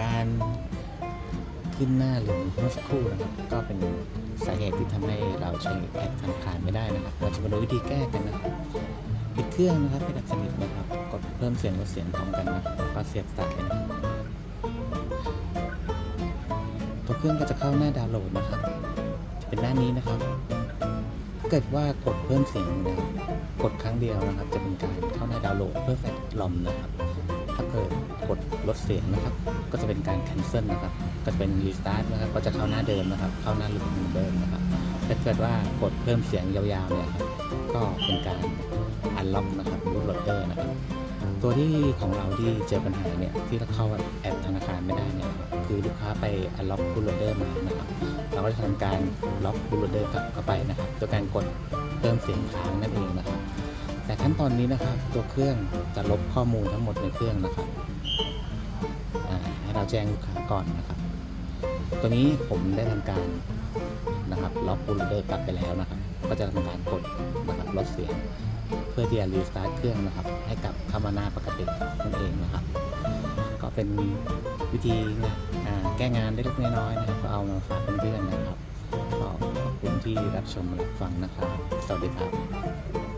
การขึ้นหน้าหรือเมื่อสักครู่นะครับก็เป็นสาเหตุที่ทำให้เราใช้แอปธนาคารไม่ได้นะครับเราจะมาดูวิธีแก้กันนะครับปิดเครื่องนะครับให้ดับสนิทนะครับกดเพิ่มเสียงลดเสียงพร้อมกันนะครับแล้วก็เสียบสายนะครับตัวเครื่องก็จะเข้าหน้าดาวน์โหลดนะครับจะเป็นหน้านี้นะครับถ้าเกิดว่ากดเพิ่มเสียงนะครับกดครั้งเดียวนะครับ จะเป็นการเข้าหน้าดาวน์โหลดเพื่อแฟลชลอมนะครับ ถ้าเกิดกดลดเสียงนะครับ ก็จะเป็นการ cancel นะครับ ก็จะเป็น restart นะครับ ก็จะเข้าหน้าเดิมนะครับ เข้าหน้าลูปเหมือนเดิมนะครับ ถ้าเกิดว่ากดเพิ่มเสียงยาวๆเนี่ยครับ ก็เป็นการ unlock นะครับรูปโหลดเดอร์นะครับ ตัวที่ของเราที่เจอปัญหาเนี่ย ที่เราเข้าแอปธนาคารไม่ได้เนี่ย คือลูกค้าไป unlock รูปโหลดเดอร์มานะครับ เราก็จะทำการล็อกรูปโหลดเดอร์กลับเข้าไปนะครับโดยการกดเพิ่มเสียงค้างนั่นเองนะครับ ขั้นตอนนี้นะครับ ตัวเครื่องจะลบข้อมูลทั้งหมดในเครื่องนะครับให้เราแจ้งลูกค้าก่อนนะครับ ตัวนี้ผมได้ทำการนะครับล็อกบูลเดอร์กลับไปแล้วนะครับ ก็จะทำการกดนะครับลดเสียงเพื่อที่จะรีสตาร์ทเครื่องนะครับ ให้กลับเข้ามาหน้าปกตินั่นเองนะครับ ก็เป็นวิธีนะแก้งานได้เล็กน้อยนะครับก็เอามาฝากเพื่อนๆนะครับขอบคุณที่รับชมรับฟังนะครับ สวัสดีครับ